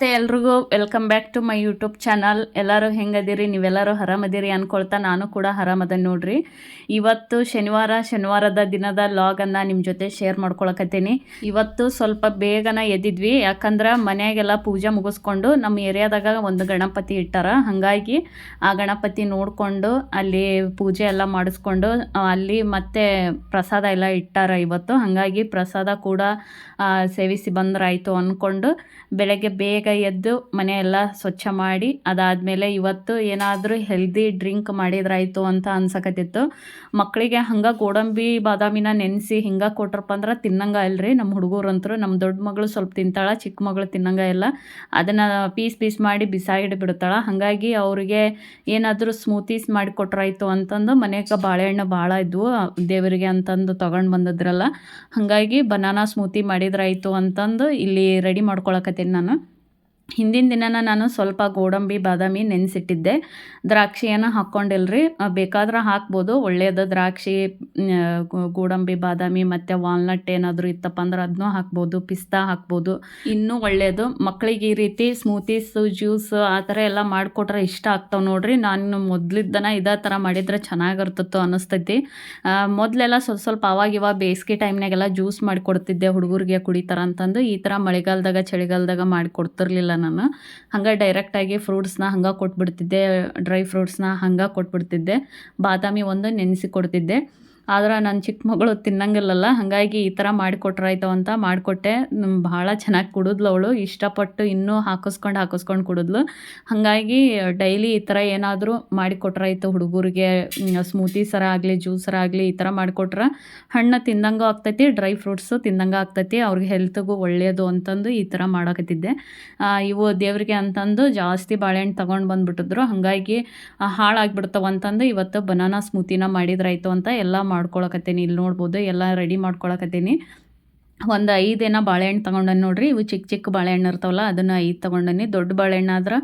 ನಮಸ್ತೆ ಎಲ್ರಿಗೂ. Welcome back to my YouTube channel ಎಲ್ಲರೂ ಹೆಂಗದಿರಿ? ನೀವೆಲ್ಲರೂ ಹರಾಮದಿರಿ ಅನ್ಕೊಳ್ತಾ ನಾನು ಕೂಡ ಹರಾಮದ ನೋಡ್ರಿ. ಇವತ್ತು ಶನಿವಾರ, ಶನಿವಾರದ ದಿನದ ಲಾಗನ್ನು ನಿಮ್ಮ ಜೊತೆ ಶೇರ್ ಮಾಡ್ಕೊಳಕತ್ತೀನಿ. ಇವತ್ತು ಸ್ವಲ್ಪ ಬೇಗನ ಎದ್ದಿದ್ವಿ. ಯಾಕಂದ್ರೆ ಮನೆಯಾಗೆಲ್ಲ ಪೂಜೆ ಮುಗಿಸ್ಕೊಂಡು ನಮ್ಮ ಏರಿಯಾದಾಗ ಒಂದು ಗಣಪತಿ ಇಟ್ಟಾರ. ಹಾಗಾಗಿ ಆ ಗಣಪತಿ ನೋಡಿಕೊಂಡು ಅಲ್ಲಿ ಪೂಜೆ ಎಲ್ಲ ಮಾಡಿಸ್ಕೊಂಡು ಅಲ್ಲಿ ಮತ್ತೆ ಪ್ರಸಾದ ಎಲ್ಲ ಇಟ್ಟಾರ ಇವತ್ತು. ಹಾಗಾಗಿ ಪ್ರಸಾದ ಕೂಡ ಸೇವಿಸಿ ಬಂದ್ರಾಯ್ತು ಅಂದ್ಕೊಂಡು ಬೆಳಗ್ಗೆ ಬೇಗ ಎದ್ದು ಮನೆಯೆಲ್ಲ ಸ್ವಚ್ಛ ಮಾಡಿ, ಅದಾದಮೇಲೆ ಇವತ್ತು ಏನಾದರೂ ಹೆಲ್ದಿ ಡ್ರಿಂಕ್ ಮಾಡಿದ್ರಾಯ್ತು ಅಂತ ಅನ್ಸಕತ್ತಿತ್ತು. ಮಕ್ಕಳಿಗೆ ಹಂಗೆ ಗೋಡಂಬಿ, ಬಾದಾಮಿನ ನೆನೆಸಿ ಹಿಂಗೆ ಕೊಟ್ರಪ್ಪ ಅಂದ್ರೆ ತಿನ್ನಂಗೆ ಇಲ್ರಿ. ನಮ್ಮ ಹುಡುಗರಂತರು ನಮ್ಮ ದೊಡ್ಡ ಮಗಳು ಸ್ವಲ್ಪ ತಿಂತಾಳೆ, ಚಿಕ್ಕ ಮಗಳು ತಿನ್ನಂಗ ಇಲ್ಲ. ಅದನ್ನು ಪೀಸ್ ಪೀಸ್ ಮಾಡಿ ಬಿಸಾಯಿಡ್ ಬಿಡ್ತಾಳೆ. ಹಾಗಾಗಿ ಅವರಿಗೆ ಏನಾದರೂ ಸ್ಮೂತೀಸ್ ಮಾಡಿ ಕೊಟ್ರಾಯ್ತು ಅಂತಂದು ಮನೆಗೆ ಬಾಳೆಹಣ್ಣು ಭಾಳ ಇದ್ವು, ದೇವರಿಗೆ ಅಂತಂದು ತೊಗೊಂಡು ಬಂದಿದ್ರಲ್ಲ. ಹಾಗಾಗಿ ಬನಾನಾ ಸ್ಮೂತಿ ಮಾಡಿದ್ರಾಯ್ತು ಅಂತಂದು ಇಲ್ಲಿ ರೆಡಿ ಮಾಡ್ಕೊಳಕತ್ತೀನಿ ನಾನು. ಹಿಂದಿನ ದಿನನ ನಾನು ಸ್ವಲ್ಪ ಗೋಡಂಬಿ, ಬಾದಾಮಿ ನೆನೆಸಿಟ್ಟಿದ್ದೆ. ದ್ರಾಕ್ಷಿಯನ್ನು ಹಾಕ್ಕೊಂಡಿಲ್ರಿ. ಬೇಕಾದ್ರೆ ಹಾಕ್ಬೋದು. ಒಳ್ಳೆಯದು ದ್ರಾಕ್ಷಿ ಗೋಡಂಬಿ, ಬಾದಾಮಿ ಮತ್ತು ವಾಲ್ನಟ್ ಏನಾದರೂ ಇತ್ತಪ್ಪ ಅಂದ್ರೆ ಅದನ್ನೂ ಹಾಕ್ಬೋದು. ಪಿಸ್ತಾ ಹಾಕ್ಬೋದು. ಇನ್ನೂ ಒಳ್ಳೆಯದು ಮಕ್ಕಳಿಗೆ ಈ ರೀತಿ ಸ್ಮೂತೀಸು, ಜ್ಯೂಸ್ ಆ ಥರ ಎಲ್ಲ ಮಾಡಿಕೊಟ್ರೆ ಇಷ್ಟ ಆಗ್ತಾವೆ ನೋಡ್ರಿ. ನಾನು ಮೊದಲಿದ್ದನ ಇದೇ ಥರ ಮಾಡಿದರೆ ಚೆನ್ನಾಗಿರ್ತಿತ್ತು ಅನ್ನಿಸ್ತೈತಿ ಮೊದಲೆಲ್ಲ ಸ್ವಲ್ಪ ಸ್ವಲ್ಪ ಅವಾಗಿವಾಗ ಬೇಸಿಗೆ ಟೈಮ್ನಾಗೆಲ್ಲ ಜ್ಯೂಸ್ ಮಾಡಿಕೊಡ್ತಿದ್ದೆ ಹುಡುಗರಿಗೆ ಕುಡಿತಾರ ಅಂತಂದು. ಈ ಥರ ಮಳೆಗಾಲದಾಗ, ಚಳಿಗಾಲದಾಗ ಮಾಡಿ ಕೊಡ್ತಿರ್ಲಿಲ್ಲ ನಾನು. ಹಂಗೆ ಡೈರೆಕ್ಟಾಗಿ ಫ್ರೂಟ್ಸ್ನ ಹಂಗೆ ಕೊಟ್ಬಿಡ್ತಿದ್ದೆ ಡ್ರೈ ಫ್ರೂಟ್ಸ್ನ ಹಂಗೆ ಕೊಟ್ಬಿಡ್ತಿದ್ದೆ. ಬಾದಾಮಿ ಒಂದು ನೆನೆಸಿ ಕೊಡ್ತಿದ್ದೆ. ಆದ್ರೆ ನನ್ನ ಚಿಕ್ಕ ಮಗಳು ತಿನ್ನಂಗಿಲ್ಲಲ್ಲ, ಹಾಗಾಗಿ ಈ ಥರ ಮಾಡಿಕೊಟ್ರಾಯ್ತು ಅಂತ ಮಾಡಿಕೊಟ್ಟೆ. ಭಾಳ ಚೆನ್ನಾಗಿ ಕುಡಿದ್ಲು ಅವಳು. ಇಷ್ಟಪಟ್ಟು ಇನ್ನೂ ಹಾಕಿಸ್ಕೊಂಡು ಹಾಕಿಸ್ಕೊಂಡು ಕುಡಿದ್ಲು. ಹಾಗಾಗಿ ಡೈಲಿ ಈ ಥರ ಏನಾದರೂ ಮಾಡಿಕೊಟ್ರಾಯ್ತು ಹುಡುಗರಿಗೆ. ಸ್ಮೂತಿ ಸರ ಆಗಲಿ ಜ್ಯೂಸರ ಆಗಲಿ ಈ ಥರ ಮಾಡಿಕೊಟ್ರೆ. ಹಣ್ಣು ತಿಂದಂಗೂ ಆಗ್ತೈತಿ ಡ್ರೈ ಫ್ರೂಟ್ಸು ತಿಂದಂಗೆ ಆಗ್ತೈತಿ. ಅವ್ರಿಗೆ ಹೆಲ್ತ್ಗೂ ಒಳ್ಳೆಯದು ಅಂತಂದು ಈ ಥರ ಮಾಡಕತ್ತಿದ್ದೆ. ಇವು ದೇವರಿಗೆ ಅಂತಂದು ಜಾಸ್ತಿ ಬಾಳೆಹಣ್ಣು ತೊಗೊಂಡು ಬಂದುಬಿಟ್ಟಿದ್ರು. ಹಾಗಾಗಿ ಹಾಳಾಗ್ಬಿಡ್ತಾವ ಅಂತಂದು ಇವತ್ತು ಬನಾನಾ ಸ್ಮೂತಿನ ಮಾಡಿದ್ರಾಯ್ತು ಅಂತ ಎಲ್ಲ ಮಾಡ್ಕೊಳಕತ್ತೀನಿ ಇಲ್ಲಿ ನೋಡ್ಬೋದು ಎಲ್ಲ ರೆಡಿ ಮಾಡ್ಕೊಳಕತ್ತೀನಿ. ಒಂದು ಐದೇನ ಬಾಳೆಹಣ್ಣು ತೊಗೊಂಡನ್ ನೋಡ್ರಿ, ಇವು ಚಿಕ್ಕ ಚಿಕ್ಕ ಬಾಳೆಹಣ್ಣು ಇರ್ತಾವಲ್ಲ, ಅದನ್ನು ಐದು ತೊಗೊಂಡನಿ. ದೊಡ್ಡ ಬಾಳೆಹಣ್ಣು ಆದ್ರೆ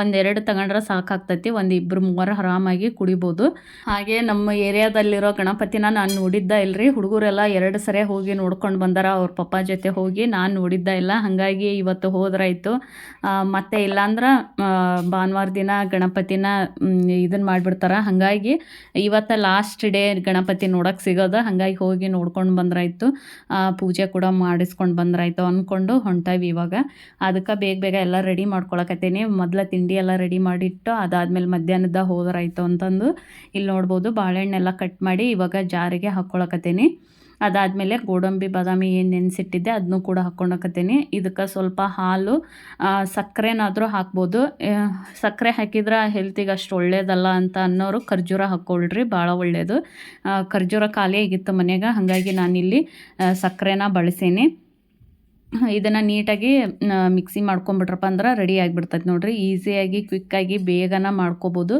ಒಂದೆರಡು ತಗೊಂಡ್ರೆ ಸಾಕಾಗ್ತೈತಿ, ಒಂದು ಇಬ್ಬರು ಮೂವರು ಆರಾಮಾಗಿ ಕುಡಿಬೋದು. ಹಾಗೆ ನಮ್ಮ ಏರಿಯಾದಲ್ಲಿರೋ ಗಣಪತಿನ ನಾನು ನೋಡಿದ್ದ ಇಲ್ರಿ. ಹುಡುಗರೆಲ್ಲ ಎರಡು ಸರಿ ಹೋಗಿ ನೋಡ್ಕೊಂಡು ಬಂದಾರ, ಅವ್ರ ಪಪ್ಪ ಜೊತೆ ಹೋಗಿ. ನಾನು ನೋಡಿದ್ದ ಇಲ್ಲ, ಹಾಗಾಗಿ ಇವತ್ತು ಹೋದ್ರಾಯ್ತು. ಮತ್ತೆ ಇಲ್ಲಾಂದ್ರೆ ಭಾನುವಾರ ದಿನ ಗಣಪತಿನ ಇದನ್ನು ಮಾಡಿಬಿಡ್ತಾರೆ. ಹಾಗಾಗಿ ಇವತ್ತು ಲಾಸ್ಟ್ ಡೇ ಗಣಪತಿ ನೋಡೋಕೆ ಸಿಗೋದು, ಹಾಗಾಗಿ ಹೋಗಿ ನೋಡ್ಕೊಂಡು ಬಂದ್ರಾಯ್ತು. ಪೂಜೆ ಕೂಡ ಮಾಡಿಸ್ಕೊಂಡು ಬಂದ್ರಾಯ್ತು ಅಂದ್ಕೊಂಡು ಹೊಂಟೈವಿ ಇವಾಗ. ಅದಕ್ಕೆ ಬೇಗ ಬೇಗ ಎಲ್ಲ ರೆಡಿ ಮಾಡ್ಕೊಳಕತ್ತೀನಿ. ಮೊದಲ ತಿಂಡಿ ಎಲ್ಲ ರೆಡಿ ಮಾಡಿಟ್ಟು ಅದಾದಮೇಲೆ ಮಧ್ಯಾಹ್ನದ ಹೋದ್ರಾಯ್ತು ಅಂತಂದು ಇಲ್ಲಿ ನೋಡ್ಬೋದು. ಬಾಳೆಹಣ್ಣೆಲ್ಲ ಕಟ್ ಮಾಡಿ ಇವಾಗ ಜಾರಿಗೆ ಹಾಕ್ಕೊಳಕತ್ತೀನಿ ಅದಾದಮೇಲೆ ಗೋಡಂಬಿ, ಬಾದಾಮಿ ಏನು ನೆನೆಸಿಟ್ಟಿದ್ದೆ ಅದನ್ನು ಕೂಡ ಹಾಕ್ಕೊಳಕತ್ತೀನಿ ಇದಕ್ಕೆ ಸ್ವಲ್ಪ ಹಾಲು ಸಕ್ಕರೆನಾದರೂ ಹಾಕ್ಬೋದು. ಸಕ್ಕರೆ ಹಾಕಿದ್ರೆ ಹೆಲ್ತಿಗೆ ಅಷ್ಟು ಒಳ್ಳೇದಲ್ಲ ಅಂತ ಅನ್ನೋರು ಖರ್ಜೂರ ಹಾಕ್ಕೊಳ್ರಿ ಭಾಳ ಒಳ್ಳೆಯದು ಖರ್ಜೂರ ಖಾಲಿ ಆಗಿತ್ತು ಮನೆಯಾಗ, ಹಾಗಾಗಿ ನಾನಿಲ್ಲಿ ಸಕ್ಕರೆನ ಬಳಸೀನಿ. ಇದನ್ನು ನೀಟಾಗಿ ಮಿಕ್ಸಿ ಮಾಡ್ಕೊಂಬಿಟ್ರಪ್ಪ ಅಂದ್ರೆ ರೆಡಿ ಆಗಿಬಿಡ್ತೈತೆ ನೋಡಿರಿ. ಈಸಿಯಾಗಿ ಕ್ವಿಕ್ಕಾಗಿ ಬೇಗನ ಮಾಡ್ಕೋಬೋದು.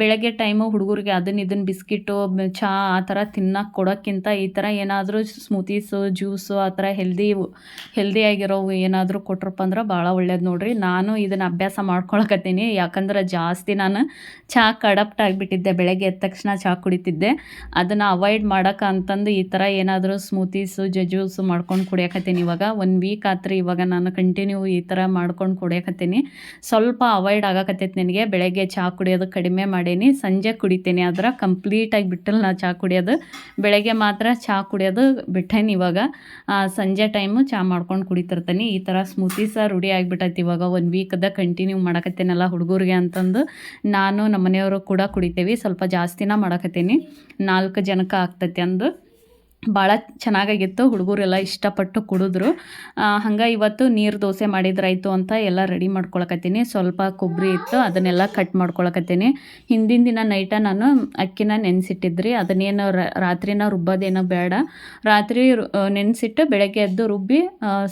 ಬೆಳಗ್ಗೆ ಟೈಮು ಹುಡುಗರಿಗೆ ಅದನ್ನ ಇದನ್ನು ಬಿಸ್ಕಿಟು ಚಹಾ ಆ ಥರ ತಿನ್ನೋಕೆ ಕೊಡೋಕ್ಕಿಂತ ಈ ಥರ ಏನಾದರೂ ಸ್ಮೂತೀಸು ಜ್ಯೂಸು ಆ ಥರ ಹೆಲ್ದಿ ಹೆಲ್ದಿಯಾಗಿರೋವು ಏನಾದರೂ ಕೊಟ್ರಪ್ಪ ಅಂದ್ರೆ ಭಾಳ ಒಳ್ಳೇದು ನೋಡಿರಿ. ನಾನು ಇದನ್ನು ಅಭ್ಯಾಸ ಮಾಡ್ಕೊಳಕತ್ತೀನಿ. ಯಾಕಂದ್ರೆ ಜಾಸ್ತಿ ನಾನು ಚಹಾಕ್ಕೆ ಅಡಪ್ಟ್ ಆಗಿಬಿಟ್ಟಿದ್ದೆ. ಬೆಳಗ್ಗೆ ಎದ್ದ ತಕ್ಷಣ ಚಹಾ ಕುಡಿತಿದ್ದೆ. ಅದನ್ನು ಅವಾಯ್ಡ್ ಮಾಡೋಕೆ ಅಂತಂದು ಈ ಥರ ಏನಾದರೂ ಸ್ಮೂತೀಸು ಜ್ಯೂಸು ಮಾಡ್ಕೊಂಡು ಕುಡಿಯಕತ್ತೀನಿ ಇವಾಗ. ಒಂದು ವೀಕ್ ಆತ್ರಿ ಇವಾಗ ನಾನು ಕಂಟಿನ್ಯೂ ಈ ಥರ ಮಾಡ್ಕೊಂಡು ಕುಡಿಯಕತ್ತೀನಿ. ಸ್ವಲ್ಪ ಅವಾಯ್ಡ್ ಆಗಕತ್ತೈತೆ ನನಗೆ. ಬೆಳಗ್ಗೆ ಚಹಾ ಕುಡಿಯೋದು ಕಡಿಮೆ ಮಾಡೀನಿ. ಸಂಜೆ ಕುಡಿತೀನಿ ಆದ್ರೆ ಕಂಪ್ಲೀಟಾಗಿ ಬಿಟ್ಟಿಲ್ಲ ನಾ ಚಹಾ ಕುಡಿಯೋದು. ಬೆಳಗ್ಗೆ ಮಾತ್ರ ಚಹಾ ಕುಡಿಯೋದು ಬಿಟ್ಟೇನಿ ಇವಾಗ. ಸಂಜೆ ಟೈಮು ಚಹಾ ಮಾಡ್ಕೊಂಡು ಕುಡಿತಿರ್ತೀನಿ. ಈ ಥರ ಸ್ಮೂತೀಸ ರೂಢಿ ಆಗಿಬಿಟ್ಟೈತಿ ಇವಾಗ. ಒಂದು ವೀಕದ ಕಂಟಿನ್ಯೂ ಮಾಡಕತ್ತೇನಲ್ಲ ಹುಡುಗರಿಗೆ ಅಂತಂದು. ನಾನು ನಮ್ಮ ಮನೆಯವರು ಕೂಡ ಕುಡಿತೇವೆ. ಸ್ವಲ್ಪ ಜಾಸ್ತಿನ ಮಾಡಕತ್ತೀನಿ. ನಾಲ್ಕು ಜನಕ್ಕೆ ಆಗ್ತೈತಿ ಅಂದು. ಭಾಳ ಚೆನ್ನಾಗಾಗಿತ್ತು. ಹುಡುಗರೆಲ್ಲ ಇಷ್ಟಪಟ್ಟು ಕುಡಿದ್ರು. ಹಂಗೆ ಇವತ್ತು ನೀರು ದೋಸೆ ಮಾಡಿದ್ರಾಯ್ತು ಅಂತ ಎಲ್ಲ ರೆಡಿ ಮಾಡ್ಕೊಳಕತ್ತೀನಿ. ಸ್ವಲ್ಪ ಕೊಬ್ಬರಿ ಇತ್ತು, ಅದನ್ನೆಲ್ಲ ಕಟ್ ಮಾಡ್ಕೊಳಕತ್ತೀನಿ. ಹಿಂದಿನ ದಿನ ನೈಟ ನಾನು ಅಕ್ಕಿನ ನೆನೆಸಿಟ್ಟಿದ್ರಿ. ಅದನ್ನೇನು ರಾತ್ರಿನ ರುಬ್ಬೋದೇನೋ ಬೇಡ. ರಾತ್ರಿ ನೆನೆಸಿಟ್ಟು ಬೆಳಗ್ಗೆ ಎದ್ದು ರುಬ್ಬಿ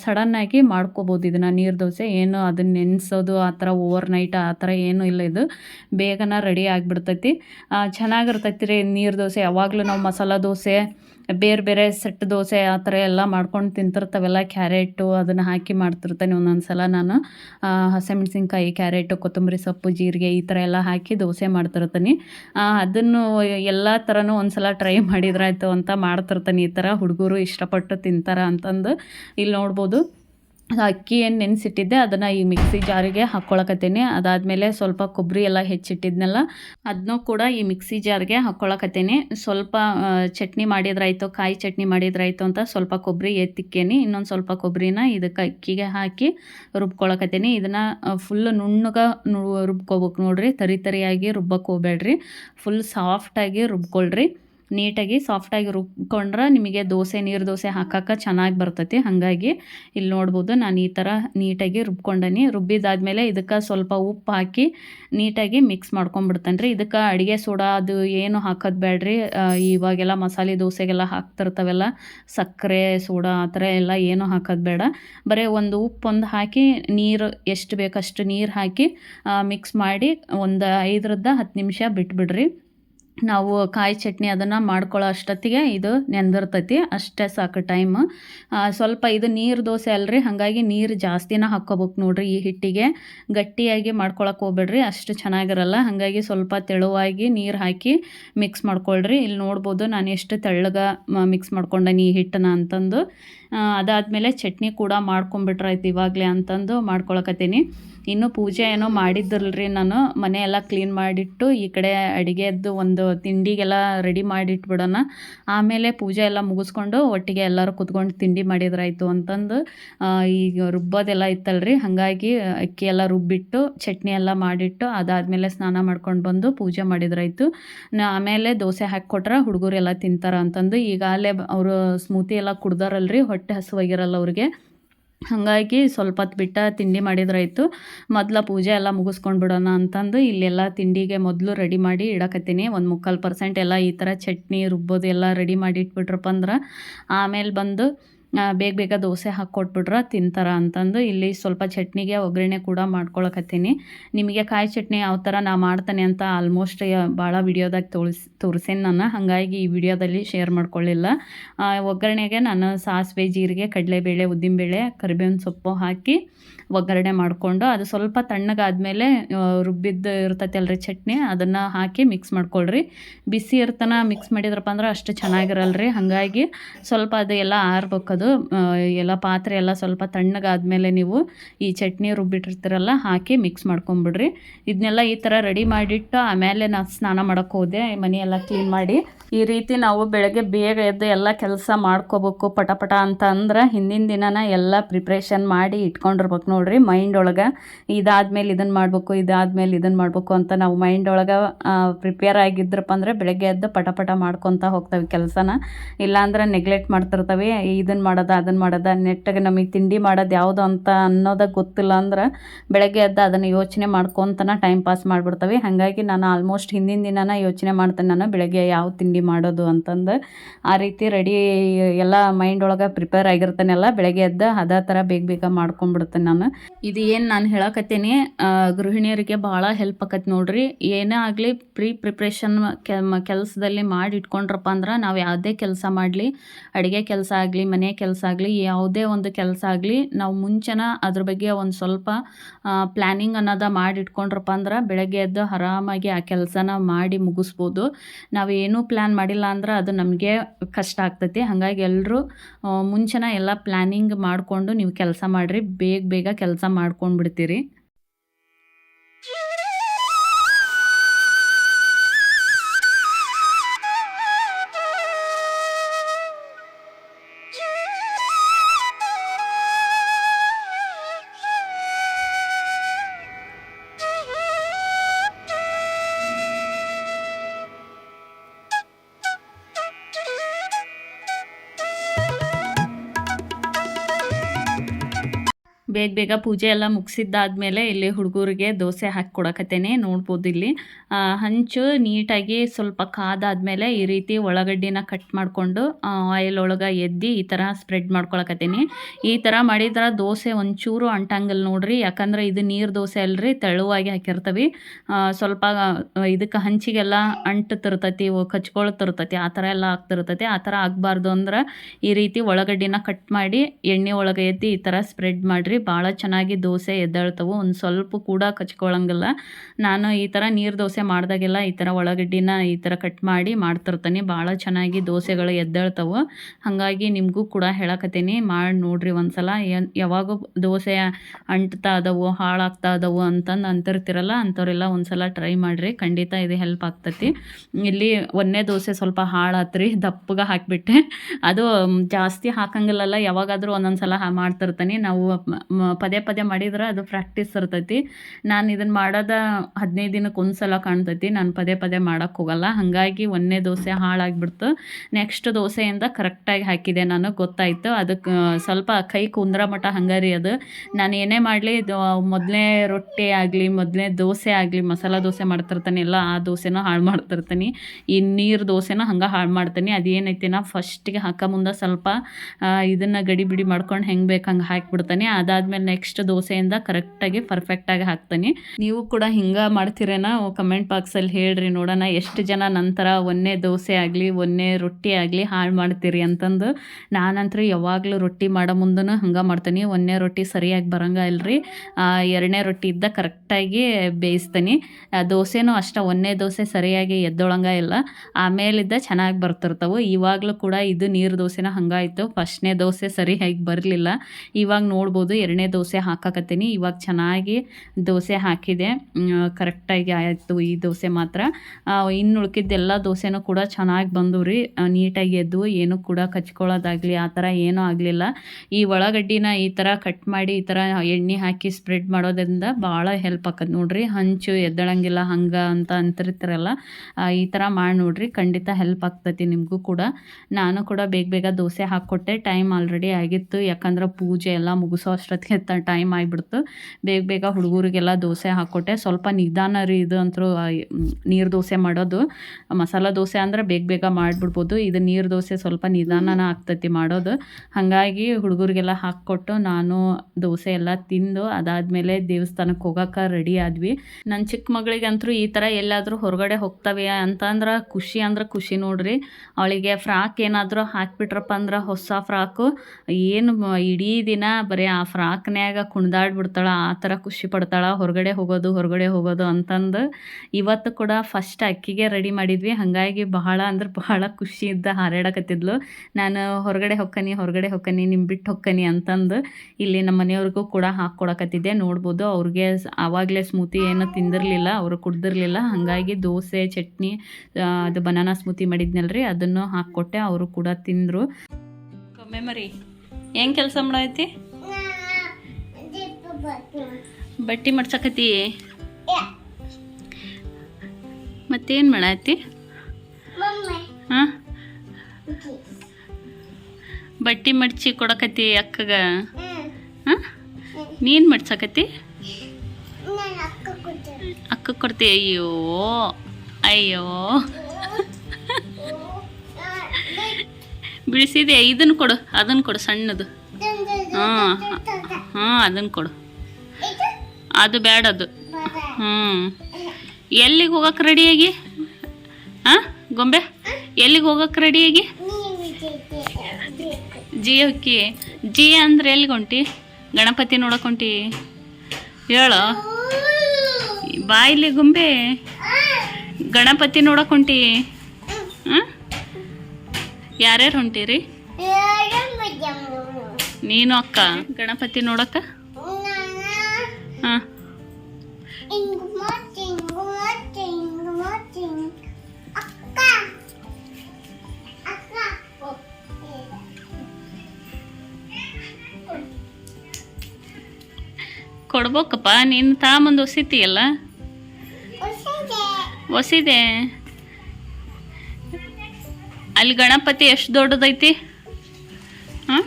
ಸಡನ್ನಾಗಿ ಮಾಡ್ಕೋಬೋದು ಇದನ್ನು ನೀರು ದೋಸೆ. ಏನು ಅದನ್ನ ನೆನೆಸೋದು, ಆ ಥರ ಓವರ್ ನೈಟ್ ಆ ಥರ ಏನೂ ಇಲ್ಲ ಇದು. ಬೇಗನ ರೆಡಿ ಆಗಿಬಿಡ್ತೈತಿ. ಚೆನ್ನಾಗಿರ್ತೈತಿ ರೀ ನೀರು ದೋಸೆ. ಯಾವಾಗಲೂ ನಾವು ಮಸಾಲ ದೋಸೆ ಬೇರೆ ಬೇರೆ ಸೆಟ್ ದೋಸೆ ಆ ಥರ ಎಲ್ಲ ಮಾಡ್ಕೊಂಡು ತಿಂತಿರ್ತಾವೆಲ್ಲ ಕ್ಯಾರೆಟು ಅದನ್ನು ಹಾಕಿ ಮಾಡ್ತಿರ್ತೇನೆ ಒಂದೊಂದು ಸಲ ನಾನು ಹಸಿಮೆಣ್ಸಿನ್ಕಾಯಿ, ಕ್ಯಾರೆಟು, ಕೊತ್ತಂಬರಿ ಸೊಪ್ಪು, ಜೀರಿಗೆ ಈ ಥರ ಎಲ್ಲ ಹಾಕಿ ದೋಸೆ ಮಾಡ್ತಿರ್ತೀನಿ. ಅದನ್ನು ಎಲ್ಲ ಥರನೂ ಒಂದು ಸಲ ಟ್ರೈ ಮಾಡಿದ್ರಾಯ್ತು ಅಂತ ಮಾಡ್ತಿರ್ತಾನೆ. ಈ ಥರ ಹುಡುಗರು ಇಷ್ಟಪಟ್ಟು ತಿಂತಾರೆ ಅಂತಂದು ಇಲ್ಲಿ ನೋಡ್ಬೋದು. ಅಕ್ಕಿ ನೆನೆಸಿಟ್ಟಿದ್ದೆ, ಅದನ್ನು ಈ ಮಿಕ್ಸಿ ಜಾರಿಗೆ ಹಾಕ್ಕೊಳಕತ್ತೀನಿ ಅದಾದಮೇಲೆ ಸ್ವಲ್ಪ ಕೊಬ್ಬರಿ ಎಲ್ಲ ಹೆಚ್ಚಿಟ್ಟಿದ್ನಲ್ಲ ಅದನ್ನೂ ಕೂಡ ಈ ಮಿಕ್ಸಿ ಜಾರ್ಗೆ ಹಾಕ್ಕೊಳಕತ್ತೀನಿ ಸ್ವಲ್ಪ ಚಟ್ನಿ ಮಾಡಿದ್ರಾಯ್ತು, ಕಾಯಿ ಚಟ್ನಿ ಮಾಡಿದ್ರಾಯ್ತು ಅಂತ ಸ್ವಲ್ಪ ಕೊಬ್ಬರಿ ಎತ್ತಿಕ್ಕೇನಿ. ಇನ್ನೊಂದು ಸ್ವಲ್ಪ ಕೊಬ್ಬರಿನ ಇದಕ್ಕೆ ಅಕ್ಕಿಗೆ ಹಾಕಿ ರುಬ್ಕೊಳಕತ್ತೀನಿ. ಇದನ್ನು ಫುಲ್ ನುಣ್ಣಗೆ ರುಬ್ಕೋಬೇಕು ನೋಡ್ರಿ. ತರಿ ತರಿಯಾಗಿ ರುಬ್ಬಕ್ಕೆ ಹೋಗ್ಬೇಡ್ರಿ. ಫುಲ್ ಸಾಫ್ಟಾಗಿ ರುಬ್ಕೊಳ್ರಿ. ನೀಟಾಗಿ ಸಾಫ್ಟಾಗಿ ರುಬ್ಕೊಂಡ್ರೆ ನಿಮಗೆ ದೋಸೆ, ನೀರು ದೋಸೆ ಹಾಕಕ್ಕೆ ಚೆನ್ನಾಗಿ ಬರ್ತೈತಿ. ಹಾಗಾಗಿ ಇಲ್ಲಿ ನೋಡ್ಬೋದು ನಾನು ಈ ಥರ ನೀಟಾಗಿ ರುಬ್ಕೊಂಡನಿ. ರುಬ್ಬಿದಾದ್ಮೇಲೆ ಇದಕ್ಕೆ ಸ್ವಲ್ಪ ಉಪ್ಪು ಹಾಕಿ ನೀಟಾಗಿ ಮಿಕ್ಸ್ ಮಾಡ್ಕೊಂಡ್ಬಿಡ್ತೇನೆ ರೀ ಇದಕ್ಕೆ ಅಡುಗೆ ಸೋಡಾ ಅದು ಏನು ಹಾಕೋದು ಬೇಡ್ರಿ ಇವಾಗೆಲ್ಲ ಮಸಾಲೆ ದೋಸೆಗೆಲ್ಲ ಹಾಕ್ತಿರ್ತಾವೆಲ್ಲ, ಸಕ್ಕರೆ, ಸೋಡಾ ಆ ಥರ ಎಲ್ಲ ಏನು ಹಾಕೋದು ಬೇಡ. ಬರೀ ಒಂದು ಉಪ್ಪು ಒಂದು ಹಾಕಿ ನೀರು ಎಷ್ಟು ಬೇಕಷ್ಟು ನೀರು ಹಾಕಿ ಮಿಕ್ಸ್ ಮಾಡಿ ಒಂದು ಐದರಿಂದ ಹತ್ತು ನಿಮಿಷ ಬಿಟ್ಬಿಡ್ರಿ. ನಾವು ಕಾಯಿ ಚಟ್ನಿ ಅದನ್ನು ಮಾಡ್ಕೊಳ್ಳೋ ಅಷ್ಟೊತ್ತಿಗೆ ಇದು ನೆಂದಿರ್ತೈತಿ. ಅಷ್ಟೇ ಸಾಕು ಟೈಮ್ ಸ್ವಲ್ಪ ಇದು ನೀರು ದೋಸೆ ಅಲ್ರಿ, ಹಾಗಾಗಿ ನೀರು ಜಾಸ್ತಿನ ಹಾಕ್ಕೋಬೇಕು ನೋಡ್ರಿ ಈ ಹಿಟ್ಟಿಗೆ. ಗಟ್ಟಿಯಾಗಿ ಮಾಡ್ಕೊಳಕ್ಕೆ ಹೋಗ್ಬೇಡ್ರಿ, ಅಷ್ಟು ಚೆನ್ನಾಗಿರಲ್ಲ. ಹಾಗಾಗಿ ಸ್ವಲ್ಪ ತೆಳುವಾಗಿ ನೀರು ಹಾಕಿ ಮಿಕ್ಸ್ ಮಾಡ್ಕೊಳ್ರಿ. ಇಲ್ಲಿ ನೋಡ್ಬೋದು ನಾನು ಎಷ್ಟು ತೆಳ್ಳಗೆ ಮಿಕ್ಸ್ ಮಾಡ್ಕೊಂಡೆ ಈ ಹಿಟ್ಟನ್ನ ಅಂತಂದು. ಅದಾದಮೇಲೆ ಚಟ್ನಿ ಕೂಡ ಮಾಡ್ಕೊಂಬಿಟ್ರಾಯ್ತು ಇವಾಗಲೇ ಅಂತಂದು ಮಾಡ್ಕೊಳಕತ್ತೀನಿ. ಇನ್ನು ಪೂಜೆ ಏನೋ ಮಾಡಿದ್ದಿಲ್ರಿ ನಾನು. ಮನೆ ಎಲ್ಲ ಕ್ಲೀನ್ ಮಾಡಿಟ್ಟು ಈ ಕಡೆ ಅಡುಗೆದ್ದು ಒಂದು ತಿಂಡಿಗೆಲ್ಲ ರೆಡಿ ಮಾಡಿಟ್ಬಿಡೋಣ. ಆಮೇಲೆ ಪೂಜೆ ಎಲ್ಲ ಮುಗಿಸ್ಕೊಂಡು ಒಟ್ಟಿಗೆ ಎಲ್ಲರೂ ಕುತ್ಕೊಂಡು ತಿಂಡಿ ಮಾಡಿದ್ರಾಯ್ತು ಅಂತಂದು ಈಗ ರುಬ್ಬೋದೆಲ್ಲ ಇತ್ತಲ್ರಿ. ಹಾಗಾಗಿ ಅಕ್ಕಿ ಎಲ್ಲ ರುಬ್ಬಿಟ್ಟು ಚಟ್ನಿ ಎಲ್ಲ ಮಾಡಿಟ್ಟು ಅದಾದಮೇಲೆ ಸ್ನಾನ ಮಾಡ್ಕೊಂಡು ಬಂದು ಪೂಜೆ ಮಾಡಿದ್ರಾಯ್ತು. ಆಮೇಲೆ ದೋಸೆ ಹಾಕಿಕೊಟ್ರೆ ಹುಡುಗರೆಲ್ಲ ತಿಂತಾರ ಅಂತಂದು. ಈಗಾಗಲೇ ಅವರು ಸ್ಮೂತಿ ಎಲ್ಲ ಕುಡ್ದಾರಲ್ರಿ, ಹೊಟ್ಟೆ ಹಸುವಾಗಿರಲ್ಲ ಅವ್ರಿಗೆ. ಹಾಗಾಗಿ ಸ್ವಲ್ಪ ಹೊತ್ತು ಬಿಟ್ಟು ತಿಂಡಿ ಮಾಡಿದ್ರಾಯ್ತು. ಮೊದಲ ಪೂಜೆ ಎಲ್ಲ ಮುಗಿಸ್ಕೊಂಡು ಬಿಡೋಣ ಅಂತಂದು ಇಲ್ಲೆಲ್ಲ ತಿಂಡಿಗೆ ಮೊದಲು ರೆಡಿ ಮಾಡಿ ಇಡಕತ್ತೀನಿ. ಒಂದು ಮುಕ್ಕಾಲು ಪರ್ಸೆಂಟ್ ಎಲ್ಲ ಈ ಥರ ಚಟ್ನಿ, ರುಬ್ಬೋದು ಎಲ್ಲ ರೆಡಿ ಮಾಡಿ ಇಟ್ಬಿಟ್ರಪ್ಪ ಅಂದ್ರೆ ಆಮೇಲೆ ಬಂದು ಬೇಗ ಬೇಗ ದೋಸೆ ಹಾಕ್ಕೊಟ್ಬಿಟ್ರೆ ತಿಂತಾರ ಅಂತಂದು ಇಲ್ಲಿ ಸ್ವಲ್ಪ ಚಟ್ನಿಗೆ, ಒಗ್ಗರಣೆ ಕೂಡ ಮಾಡ್ಕೊಳಕತ್ತೀನಿ. ನಿಮಗೆ ಕಾಯಿ ಚಟ್ನಿ ಯಾವ ಥರ ನಾ ಮಾಡ್ತೇನೆ ಅಂತ ಆಲ್ಮೋಸ್ಟ್ ಭಾಳ ವಿಡಿಯೋದಾಗ ತೋರಿಸಿ ತೋರಿಸೇನೆ ನಾನು. ಹಾಗಾಗಿ ಈ ವಿಡಿಯೋದಲ್ಲಿ ಶೇರ್ ಮಾಡ್ಕೊಳ್ಳಿಲ್ಲ. ಒಗ್ಗರಣೆಗೆ ನಾನು ಸಾಸಿವೆ, ಜೀರಿಗೆ, ಕಡಲೆಬೇಳೆ, ಉದ್ದಿನಬೇಳೆ, ಕರಿಬೇವಿನ ಸೊಪ್ಪು ಹಾಕಿ ಒಗ್ಗರಣೆ ಮಾಡಿಕೊಂಡು, ಅದು ಸ್ವಲ್ಪ ತಣ್ಣಗಾದಮೇಲೆ ರುಬ್ಬಿದ್ದು ಇರ್ತೈತೆ ಅಲ್ರಿ ಚಟ್ನಿ, ಅದನ್ನು ಹಾಕಿ ಮಿಕ್ಸ್ ಮಾಡ್ಕೊಳ್ರಿ. ಬಿಸಿ ಇರ್ತನ ಮಿಕ್ಸ್ ಮಾಡಿದ್ರಪ್ಪ ಅಂದ್ರೆ ಅಷ್ಟು ಚೆನ್ನಾಗಿರಲ್ರಿ. ಹಾಗಾಗಿ ಸ್ವಲ್ಪ ಅದು ಎಲ್ಲ ಆರ್ಬೇಕದು ಆ, ಎಲ್ಲ ಪಾತ್ರೆ ಎಲ್ಲ ಸ್ವಲ್ಪ ತಣ್ಣಗಾದ್ಮೇಲೆ ನೀವು ಈ ಚಟ್ನಿ ರುಬ್ಬಿಟ್ಟಿರ್ತೀರಲ್ಲ ಹಾಕಿ ಮಿಕ್ಸ್ ಮಾಡ್ಕೊಂಬಿಡ್ರಿ. ಇದನ್ನೆಲ್ಲ ಈ ಥರ ರೆಡಿ ಮಾಡಿಟ್ಟು ಆಮೇಲೆ ನಾನು ಸ್ನಾನ ಮಾಡೋಕ್ಕೆ ಹೋದೆ. ಮನೆಯೆಲ್ಲ ಕ್ಲೀನ್ ಮಾಡಿ ಈ ರೀತಿ ನಾವು ಬೆಳಗ್ಗೆ ಬೇಗ ಎದ್ದು ಎಲ್ಲ ಕೆಲಸ ಮಾಡ್ಕೋಬೇಕು ಪಟಪಟ ಪಟ ಅಂತ ಅಂದ್ರೆ ಹಿಂದಿನ ದಿನನ ಎಲ್ಲ ಪ್ರಿಪ್ರೇಷನ್ ಮಾಡಿ ಇಟ್ಕೊಂಡಿರ್ಬೇಕು ನೋಡ್ರಿ ಮೈಂಡ್ ಒಳಗೆ. ಇದಾದ್ಮೇಲೆ ಇದನ್ನು ಮಾಡಬೇಕು, ಇದಾದ್ಮೇಲೆ ಇದನ್ನ ಮಾಡಬೇಕು ಅಂತ ನಾವು ಮೈಂಡ್ ಒಳಗೆ ಪ್ರಿಪೇರ್ ಆಗಿದ್ರಪ್ಪ ಅಂದ್ರೆ ಬೆಳಗ್ಗೆ ಎದ್ದು ಪಟಪಟ ಪಟ ಮಾಡ್ಕೊತ ಹೋಗ್ತವೆ ಕೆಲಸನ. ಇಲ್ಲಾಂದ್ರೆ ನೆಗ್ಲೆಕ್ಟ್ ಮಾಡ್ತಿರ್ತವೆ ಇದನ್ನು ಮಾಡೋದ ಅದನ್ನು ಮಾಡೋದ, ನೆಟ್ಟಾಗ ನಮಗೆ ತಿಂಡಿ ಮಾಡೋದು ಯಾವುದು ಅಂತ ಅನ್ನೋದ ಗೊತ್ತಿಲ್ಲ ಅಂದ್ರೆ ಬೆಳಗ್ಗೆ ಎದ್ದು ಅದನ್ನು ಯೋಚನೆ ಮಾಡ್ಕೊತನ ಟೈಮ್ ಪಾಸ್ ಮಾಡಿಬಿಡ್ತವೆ. ಹಾಗಾಗಿ ನಾನು ಆಲ್ಮೋಸ್ಟ್ ಹಿಂದಿನ ದಿನನ ಯೋಚನೆ ಮಾಡ್ತೇನೆ ನಾನು, ಬೆಳಗ್ಗೆ ಯಾವ ತಿಂಡಿ ಮಾಡೋದು ಅಂತಂದು ಆ ರೀತಿ ರೆಡಿ ಎಲ್ಲ ಮೈಂಡ್ ಒಳಗೆ ಪ್ರಿಪೇರ್ ಆಗಿರ್ತಾನೆಲ್ಲ ಬೆಳಗ್ಗೆ ಎದ್ದ ಅದೇ ಥರ ಬೇಗ ಬೇಗ ಮಾಡ್ಕೊಂಡ್ಬಿಡ್ತೇನೆ ನಾನು. ಇದು ಏನು ನಾನು ಹೇಳಕತ್ತೀನಿ ಗೃಹಿಣಿಯರಿಗೆ ಭಾಳ ಹೆಲ್ಪ್ ಆಕತಿ ನೋಡ್ರಿ. ಏನೇ ಆಗಲಿ ಪ್ರೀ ಪ್ರಿಪ್ರೇಷನ್ ಕೆಲಸದಲ್ಲಿ ಮಾಡಿ ಇಟ್ಕೊಂಡ್ರಪ್ಪ ಅಂದ್ರೆ ನಾವು ಯಾವುದೇ ಕೆಲಸ ಮಾಡಲಿ, ಅಡುಗೆ ಕೆಲಸ ಆಗಲಿ, ಮನೆ ಕೆಲಸ ಆಗಲಿ, ಯಾವುದೇ ಒಂದು ಕೆಲಸ ಆಗಲಿ, ನಾವು ಮುಂಚೆನ ಅದ್ರ ಬಗ್ಗೆ ಒಂದು ಸ್ವಲ್ಪ ಪ್ಲ್ಯಾನಿಂಗ್ ಅನ್ನೋದ ಮಾಡಿ ಇಟ್ಕೊಂಡ್ರಪ್ಪ ಅಂದ್ರೆ ಬೆಳಗ್ಗೆ ಎದ್ದು ಆರಾಮಾಗಿ ಆ ಕೆಲಸನ ಮಾಡಿ ಮುಗಿಸ್ಬೋದು. ನಾವು ಏನೂ ಪ್ಲ್ಯಾನ್ ಮಾಡಿಲ್ಲ ಅಂದ್ರೆ ಅದು ನಮಗೆ ಕಷ್ಟ ಆಗ್ತೈತಿ. ಹಾಗಾಗಿ ಎಲ್ಲರೂ ಮುಂಚೆನ ಎಲ್ಲ ಪ್ಲ್ಯಾನಿಂಗ್ ಮಾಡಿಕೊಂಡು ನೀವು ಕೆಲಸ ಮಾಡಿರಿ. ಬೇಗ ಬೇಗ ಕೆಲಸ ಮಾಡ್ಕೊಂಡು ಬಿಡ್ತೀರಿ ಬೇಗ ಬೇಗ ಪೂಜೆ ಎಲ್ಲ ಮುಗಿಸಿದ್ದಾದ್ಮೇಲೆ ಇಲ್ಲಿ ಹುಡುಗರಿಗೆ ದೋಸೆ ಹಾಕಿ ಕೊಡಕತ್ತೇನೆ, ನೋಡ್ಬೋದು ಇಲ್ಲಿ. ಹಂಚು ನೀಟಾಗಿ ಸ್ವಲ್ಪ ಕಾದಾದ್ಮೇಲೆ ಈ ರೀತಿ ಒಳಗಡ್ಡಿನ ಕಟ್ ಮಾಡಿಕೊಂಡು ಆಯಿಲ್ ಒಳಗೆ ಎದ್ದು ಈ ಥರ ಸ್ಪ್ರೆಡ್ ಮಾಡ್ಕೊಳಕತ್ತೀನಿ. ಈ ಥರ ಮಾಡಿದ್ರೆ ದೋಸೆ ಒಂಚೂರು ಅಂಟಂಗಲ್ ನೋಡ್ರಿ, ಯಾಕಂದ್ರೆ ಇದು ನೀರು ದೋಸೆ ಅಲ್ರಿ, ತೆಳುವಾಗಿ ಹಾಕಿರ್ತವಿ. ಸ್ವಲ್ಪ ಇದಕ್ಕೆ ಹಂಚಿಗೆಲ್ಲ ಅಂಟುತ್ತಿರ್ತೈತಿ ಕಚ್ಕೊಳ್ತಿರ್ತೈತಿ, ಆ ಥರ ಎಲ್ಲ ಆಗ್ತಿರ್ತೈತಿ. ಆ ಥರ ಆಗಬಾರ್ದು ಅಂದ್ರೆ ಈ ರೀತಿ ಒಳಗಡ್ಡಿನ ಕಟ್ ಮಾಡಿ ಎಣ್ಣೆ ಒಳಗೆ ಎದ್ದು ಈ ಥರ ಸ್ಪ್ರೆಡ್ ಮಾಡಿರಿ ಭಾಳ ಚೆನ್ನಾಗಿ ದೋಸೆ ಎದ್ದೇಳ್ತವೆ. ಒಂದು ಸ್ವಲ್ಪ ಕೂಡ ಕಚ್ಕೊಳ್ಳಂಗಿಲ್ಲ ನಾನು ಈ ಥರ ನೀರು ದೋಸೆ ಮಾಡಿದಾಗೆಲ್ಲ ಈ ಥರ ಉಳ್ಳಾಗಡ್ಡಿನ ಈ ಥರ ಕಟ್ ಮಾಡಿ ಮಾಡ್ತಿರ್ತೀನಿ. ಭಾಳ ಚೆನ್ನಾಗಿ ದೋಸೆಗಳು ಎದ್ದೇಳ್ತವೆ. ಹಾಗಾಗಿ ನಿಮಗೂ ಕೂಡ ಹೇಳಕತ್ತೀನಿ. ಮಾಡಿ ನೋಡ್ರಿ ಒಂದ್ಸಲ. ಸಲ ಯಾವಾಗೂ ದೋಸೆ ಅಂಟ್ತಾ ಅದವು, ಹಾಳಾಗ್ತಾ ಅದವು ಅಂತಂದು ಅಂತಿರ್ತಿರಲ್ಲ, ಅಂಥವ್ರೆಲ್ಲ ಒಂದ್ಸಲ ಟ್ರೈ ಮಾಡಿರಿ. ಖಂಡಿತ ಇದು ಹೆಲ್ಪ್ ಆಗ್ತೈತಿ. ಇಲ್ಲಿ ಒಂದನೇ ದೋಸೆ ಸ್ವಲ್ಪ ಹಾಳಾತ್ರಿ, ದಪ್ಪಗೆ ಹಾಕಿಬಿಟ್ಟೆ. ಅದು ಜಾಸ್ತಿ ಹಾಕಂಗಿಲ್ಲಲ್ಲ. ಯಾವಾಗಾದರೂ ಒಂದೊಂದು ಸಲ ಮಾಡ್ತಿರ್ತಾನೆ. ನಾವು ಪದೇ ಪದೇ ಮಾಡಿದ್ರೆ ಅದು ಪ್ರಾಕ್ಟೀಸ್ ಇರ್ತೈತಿ. ನಾನು ಇದನ್ನು ಮಾಡೋದ ಹದಿನೈದು ದಿನಕ್ಕೆ ಒಂದು ಸಲ ಕಾಣ್ತೈತಿ. ನಾನು ಪದೇ ಪದೇ ಮಾಡೋಕ್ಕೆ ಹೋಗಲ್ಲ. ಹಾಗಾಗಿ ಒಂದನೇ ದೋಸೆ ಹಾಳಾಗ್ಬಿಡ್ತು. ನೆಕ್ಸ್ಟ್ ದೋಸೆಯಿಂದ ಕರೆಕ್ಟಾಗಿ ಹಾಕಿದೆ ನಾನು. ಗೊತ್ತಾಯಿತು. ಅದಕ್ಕೆ ಸ್ವಲ್ಪ ಕೈ ಕುಂದ್ರ ಮಠ ಹಂಗಾರಿ ಅದು. ನಾನು ಏನೇ ಮಾಡಲಿ ಮೊದಲನೇ ರೊಟ್ಟಿ ಆಗಲಿ ಮೊದಲನೇ ದೋಸೆ ಆಗಲಿ, ಮಸಾಲ ದೋಸೆ ಮಾಡ್ತಿರ್ತಾನೆ ಎಲ್ಲ ಆ ದೋಸೆನೂ ಹಾಳು ಮಾಡ್ತಿರ್ತೀನಿ. ಈ ನೀರು ದೋಸೆನೂ ಹಂಗೆ ಹಾಳು ಮಾಡ್ತೀನಿ. ಅದೇನೈತಿ ನಾ ಫಸ್ಟಿಗೆ ಹಾಕೋ ಮುಂದೆ ಸ್ವಲ್ಪ ಇದನ್ನು ಗಡಿ ಬಿಡಿ ಮಾಡ್ಕೊಂಡು ಹೆಂಗೆ ಬೇಕು ಹಂಗೆ ಹಾಕಿಬಿಡ್ತಾನೆ. ಅದಾದಮೇಲೆ ನೆಕ್ಸ್ಟ್ ದೋಸೆಯಿಂದ ಕರೆಕ್ಟಾಗಿ ಪರ್ಫೆಕ್ಟಾಗಿ ಹಾಕ್ತೀನಿ. ನೀವು ಕೂಡ ಹಿಂಗೆ ಮಾಡ್ತಿರೇನ ಕಮೆಂಟ್ ಬಾಕ್ಸಲ್ಲಿ ಹೇಳ್ರಿ ನೋಡೋಣ ಎಷ್ಟು ಜನ ನಂತರ ಒಂದೇ ದೋಸೆ ಆಗಲಿ, ಒಂದೇ ರೊಟ್ಟಿ ಆಗಲಿ ಹಾಳು ಮಾಡ್ತೀರಿ ಅಂತಂದು. ನಾನಂತೂ ಯಾವಾಗಲೂ ರೊಟ್ಟಿ ಮಾಡೋ ಮುಂದೂ ಹಂಗೆ ಮಾಡ್ತೀನಿ. ಒಂದೇ ರೊಟ್ಟಿ ಸರಿಯಾಗಿ ಬರಂಗ ಇಲ್ರಿ. ಎರಡನೇ ರೊಟ್ಟಿ ಇದ್ದ ಕರೆಕ್ಟಾಗಿ ಬೇಯಿಸ್ತೀನಿ. ದೋಸೆನೂ ಅಷ್ಟೇ ಒಂದೇ ದೋಸೆ ಸರಿಯಾಗಿ ಎದ್ದೊಳಂಗ ಇಲ್ಲ. ಆಮೇಲಿದ್ದ ಚೆನ್ನಾಗಿ ಬರ್ತಿರ್ತವೆ. ಇವಾಗಲೂ ಕೂಡ ಇದು ನೀರು ದೋಸೆನ ಹಂಗಾಯಿತು. ಫಸ್ಟ್ನೇ ದೋಸೆ ಸರಿಯಾಗಿ ಬರಲಿಲ್ಲ. ಇವಾಗ ನೋಡ್ಬೋದು ಎರಡನೇ ದೋಸೆ ಹಾಕಕತ್ತೀನಿ. ಇವಾಗ ಚೆನ್ನಾಗಿ ದೋಸೆ ಹಾಕಿದೆ. ಕರೆಕ್ಟಾಗಿ ಆಯಿತು ಈ ದೋಸೆ ಮಾತ್ರ. ಇನ್ನು ಉಳ್ಕಿದ್ದೆಲ್ಲ ದೋಸೆನೂ ಕೂಡ ಚೆನ್ನಾಗಿ ಬಂದವು ರೀ. ನೀಟಾಗಿ ಎದ್ದು ಏನೂ ಕೂಡ ಕಚ್ಕೊಳ್ಳೋದಾಗಲಿ, ಆ ಥರ ಏನೂ ಆಗಲಿಲ್ಲ. ಈ ಉಳ್ಳಾಗಡ್ಡಿನ ಈ ಥರ ಕಟ್ ಮಾಡಿ, ಈ ಥರ ಎಣ್ಣೆ ಹಾಕಿ ಸ್ಪ್ರೆಡ್ ಮಾಡೋದ್ರಿಂದ ಭಾಳ ಹೆಲ್ಪ್ ಆಕತ್ ನೋಡ್ರಿ. ಹಂಚು ಎದ್ದಳಂಗಿಲ್ಲ, ಹಂಗೆ ಅಂತ ಅಂತಿರ್ತಾರಲ್ಲ ಈ ಥರ ಮಾಡಿ ನೋಡ್ರಿ. ಖಂಡಿತ ಹೆಲ್ಪ್ ಆಗ್ತೈತಿ ನಿಮಗೂ ಕೂಡ. ನಾನು ಕೂಡ ಬೇಗ ಬೇಗ ದೋಸೆ ಹಾಕ್ಕೊಟ್ಟೆ. ಟೈಮ್ ಆಲ್ರೆಡಿ ಆಗಿತ್ತು. ಯಾಕಂದ್ರೆ ಪೂಜೆ ಎಲ್ಲ ಮುಗಿಸೋ ಅಷ್ಟೊತ್ತಿಗೆ ಟೈಮ್ ಆಗಿಬಿಡ್ತು. ಬೇಗ ಬೇಗ ಹುಡುಗರಿಗೆಲ್ಲ ದೋಸೆ ಹಾಕ್ಕೊಟ್ಟೆ ಸ್ವಲ್ಪ ನಿಧಾನ ರೀ ಇದು ಅಂತೂ ನೀರು ದೋಸೆ ಮಾಡೋದು. ಮಸಾಲ ದೋಸೆ ಅಂದ್ರೆ ಬೇಗ ಬೇಗ ಮಾಡಿಬಿಡ್ಬೋದು. ಇದು ನೀರು ದೋಸೆ ಸ್ವಲ್ಪ ನಿಧಾನನ ಆಗ್ತೈತಿ ಮಾಡೋದು. ಹಾಗಾಗಿ ಹುಡುಗರಿಗೆಲ್ಲ ಹಾಕ್ಕೊಟ್ಟು ನಾನು ದೋಸೆ ಎಲ್ಲ ತಿಂದು ಅದಾದಮೇಲೆ ದೇವಸ್ಥಾನಕ್ಕೆ ಹೋಗೋಕೆ ರೆಡಿ ಆದ್ವಿ. ನನ್ನ ಚಿಕ್ಕ ಮಗಳಿಗಂತೂ ಈ ಥರ ಎಲ್ಲಾದರೂ ಹೊರಗಡೆ ಹೋಗ್ತವೆ ಅಂತಂದ್ರೆ ಖುಷಿ ಅಂದ್ರೆ ಖುಷಿ ನೋಡ್ರಿ. ಅವಳಿಗೆ ಫ್ರಾಕ್ ಏನಾದರೂ ಹಾಕಿಬಿಟ್ರಪ್ಪ ಅಂದ್ರೆ ಹೊಸ ಫ್ರಾಕು. ಏನು ಇಡೀ ದಿನ ಬರೀ ಆ ಫ್ರಾಕ್ನ್ಯಾಗ ಕುಣ್ದಾಡ್ಬಿಡ್ತಾಳೆ ಆ ಥರ ಖುಷಿ ಪಡ್ತಾಳೆ, ಹೊರಗಡೆ ಹೋಗೋದು ಹೊರಗಡೆ ಹೋಗೋದು ಅಂತಂದು ಇವತ್ತು ಕೂಡ ಫಸ್ಟ್ ಅಕ್ಕಿಗೆ ರೆಡಿ ಮಾಡಿದ್ವಿ. ಹಾಗಾಗಿ ಬಹಳ ಅಂದ್ರೆ ಬಹಳ ಖುಷಿಯಿಂದ ಹಾರಾಡಕತ್ತಿದ್ಲು. ನಾನು ಹೊರಗಡೆ ಹೊಕ್ಕನಿ ಹೊರಗಡೆ ಹೊಕ್ಕನಿ ನಿಮ್ಮ ಬಿಟ್ಟು ಹೊಕ್ಕನಿ ಅಂತಂದು ಇಲ್ಲಿ ನಮ್ಮ ಮನೆಯವ್ರಿಗೂ ಕೂಡ ಹಾಕ್ಕೊಡಕತ್ತಿದ್ದೆ. ನೋಡ್ಬೋದು ಅವ್ರಿಗೆ ಆವಾಗಲೇ ಸ್ಮೂತಿ ಏನು ತಿಂದಿರಲಿಲ್ಲ, ಅವರು ಕುಡ್ದಿರಲಿಲ್ಲ. ಹಾಗಾಗಿ ದೋಸೆ, ಚಟ್ನಿ ಅದು ಬನಾನಾ ಸ್ಮೂತಿ ಮಾಡಿದ್ನಲ್ರಿ, ಅದನ್ನು ಹಾಕ್ಕೊಟ್ಟೆ, ಅವರು ಕೂಡ ತಿಂದರು. ಕೊಮ್ಮೆ ಮರಿ ಹೆಂಗೆ ಕೆಲಸ ಮಾಡೈತಿ ಬಟ್ಟಿ ಮಾಡ್ಸಕತಿ ಮತ್ತೇನು ಮಾಡತ್ತಿ? ಹಾಂ? ಬಟ್ಟಿ ಮಡ್ಚಿ ಕೊಡಕತಿ ಅಕ್ಕಗ? ಹಾಂ? ನೀನು ಮಡ್ಸಕತ್ತಿ? ಅಕ್ಕ ಕೊಡ್ತಿ? ಅಯ್ಯೋ ಅಯ್ಯೋ. ಬಿಡಿಸಿದೆ ಇದನ್ನು ಕೊಡು ಅದನ್ನು ಕೊಡು ಸಣ್ಣದು. ಹಾಂ ಹಾಂ ಅದನ್ನು ಕೊಡು. ಅದು ಬೇಡ ಅದು. ಹ್ಞೂ ಎಲ್ಲಿಗೆ ಹೋಗಕ್ಕೆ ರೆಡಿಯಾಗಿ ಹಾಂ ಗೊಂಬೆ? ಎಲ್ಲಿಗೆ ಹೋಗಕ್ಕೆ ರೆಡಿಯಾಗಿ ಜಿ ಹೊಕ್ಕಿ ಜಿ ಅಂದ್ರೆ ಎಲ್ಲಿಗೆ ಹೊಂಟಿ? ಗಣಪತಿ ನೋಡಕ್ ಹೊಂಟಿ. ಹೇಳು. ಬಾಯಿಲಿ ಗೊಂಬೆ. ಗಣಪತಿ ನೋಡಕ್ ಹೊಂಟಿ. ಹಾಂ ಯಾರ್ಯಾರು ಹೊಂಟಿರಿ? ನೀನು ಅಕ್ಕ. ಗಣಪತಿ ನೋಡಕ್ಕ? ಹಾಂ. ಕೊಡ್ಬೇಕಪ್ಪ ನೀನು ತಾಂಬಂದು ಹೊಸಿತೀಯಲ್ಲ ಹೊಸಿದೆ ಅಲ್ಲಿ ಗಣಪತಿ ಎಷ್ಟು ದೊಡ್ಡದೈತಿ? ಹಾಂ?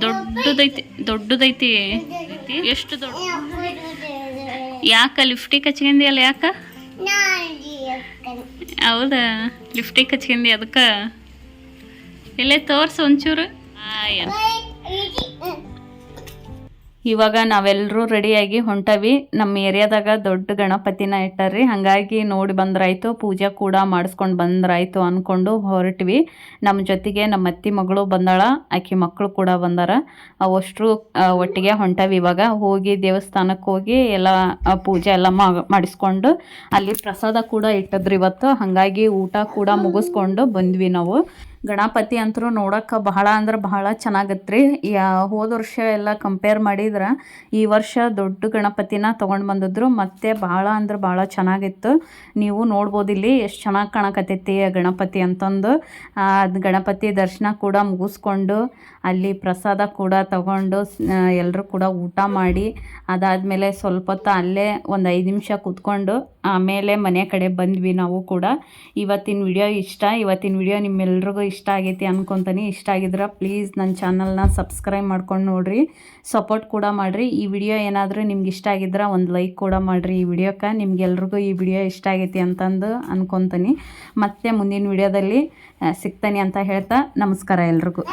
ದೊಡ್ಡದೈತಿ. ದೊಡ್ಡದೈತಿ. ಎಷ್ಟು ದೊಡ್ಡ? ಯಾಕ ಲಿಫ್ಟಿಗೆ ಅಲ್ಲ ಯಾಕ? ಹೌದಾ? ಲಿಫ್ಟಿಗೆ ಹಚ್ಕೊಂಡಿ ಅದಕ್ಕ? ಇಲ್ಲೇ ತೋರ್ಸು ಒಂಚೂರು. ಆಯ್ತು. ಇವಾಗ ನಾವೆಲ್ಲರೂ ರೆಡಿಯಾಗಿ ಹೊಂಟವಿ. ನಮ್ಮ ಏರಿಯಾದಾಗ ದೊಡ್ಡ ಗಣಪತಿನ ಇಟ್ಟಾರ್ರಿ. ಹಾಗಾಗಿ ನೋಡಿ ಬಂದ್ರಾಯ್ತು. ಪೂಜೆ ಕೂಡ ಮಾಡಿಸ್ಕೊಂಡು ಬಂದ್ರಾಯ್ತು ಅಂದ್ಕೊಂಡು ಹೊರಟ್ವಿ. ನಮ್ಮ ಜೊತೆಗೆ ನಮ್ಮ ಅತ್ತಿ ಮಗಳು ಬಂದಾಳ. ಆಕೆ ಮಕ್ಕಳು ಕೂಡ ಬಂದಾರ. ಅವಷ್ಟರು ಒಟ್ಟಿಗೆ ಹೊಂಟವಿ ಇವಾಗ. ಹೋಗಿ ದೇವಸ್ಥಾನಕ್ಕೆ ಹೋಗಿ ಎಲ್ಲ ಪೂಜೆ ಎಲ್ಲ ಮಾಡಿಸ್ಕೊಂಡು ಅಲ್ಲಿ ಪ್ರಸಾದ ಕೂಡ ಇಟ್ಟದ್ರಿ ಇವತ್ತು. ಹಾಗಾಗಿ ಊಟ ಕೂಡ ಮುಗಿಸ್ಕೊಂಡು ಬಂದ್ವಿ ನಾವು. ಗಣಪತಿ ಅಂತರೂ ನೋಡೋಕೆ ಬಹಳ ಅಂದ್ರೆ ಬಹಳ ಚೆನ್ನಾಗತ್ರಿ. ಯಾ, ಹೋದ ವರ್ಷ ಎಲ್ಲ ಕಂಪೇರ್ ಮಾಡಿದ್ರೆ ಈ ವರ್ಷ ದೊಡ್ಡ ಗಣಪತಿನ ತೊಗೊಂಡು ಬಂದಿದ್ರು. ಮತ್ತೆ ಭಾಳ ಅಂದ್ರೆ ಭಾಳ ಚೆನ್ನಾಗಿತ್ತು. ನೀವು ನೋಡ್ಬೋದು ಇಲ್ಲಿ ಎಷ್ಟು ಚೆನ್ನಾಗಿ ಕಾಣಕತ್ತೈತಿ ಗಣಪತಿ ಅಂತಂದು. ಅದು ಗಣಪತಿ ದರ್ಶನ ಕೂಡ ಮುಗಿಸ್ಕೊಂಡು ಅಲ್ಲಿ ಪ್ರಸಾದ ಕೂಡ ತಗೊಂಡು ಎಲ್ಲರೂ ಕೂಡ ಊಟ ಮಾಡಿ, ಅದಾದಮೇಲೆ ಸ್ವಲ್ಪ ಹೊತ್ತು ಅಲ್ಲೇ ಒಂದು ಐದು ನಿಮಿಷ ಕೂತ್ಕೊಂಡು, ಆಮೇಲೆ ಮನೆ ಕಡೆ ಬಂದ್ವಿ ನಾವು ಕೂಡ. ಇವತ್ತಿನ ವಿಡಿಯೋ ಇಷ್ಟ, ಇವತ್ತಿನ ವಿಡಿಯೋ ನಿಮ್ಮೆಲ್ರಿಗೂ ಇಷ್ಟ ಆಗೈತಿ ಅನ್ಕೊತೀನಿ. ಇಷ್ಟ ಆಗಿದ್ರೆ ಪ್ಲೀಸ್ ನನ್ನ ಚಾನಲ್ನ ಸಬ್ಸ್ಕ್ರೈಬ್ ಮಾಡ್ಕೊಂಡು ನೋಡಿರಿ. ಸಪೋರ್ಟ್ ಕೂಡ ಮಾಡಿರಿ. ಈ ವಿಡಿಯೋ ಏನಾದರೂ ನಿಮ್ಗೆ ಇಷ್ಟ ಆಗಿದ್ರೆ ಒಂದು ಲೈಕ್ ಕೂಡ ಮಾಡಿರಿ ಈ ವಿಡಿಯೋಕ್ಕೆ ನಿಮ್ಗೆಲ್ರಿಗೂ ಈ ವಿಡಿಯೋ ಇಷ್ಟ ಆಗೈತಿ ಅಂತಂದು ಅನ್ಕೊತೀನಿ. ಮತ್ತೆ ಮುಂದಿನ ವಿಡಿಯೋದಲ್ಲಿ ಸಿಗ್ತಾನೆ ಅಂತ ಹೇಳ್ತಾ ನಮಸ್ಕಾರ ಎಲ್ರಿಗೂ.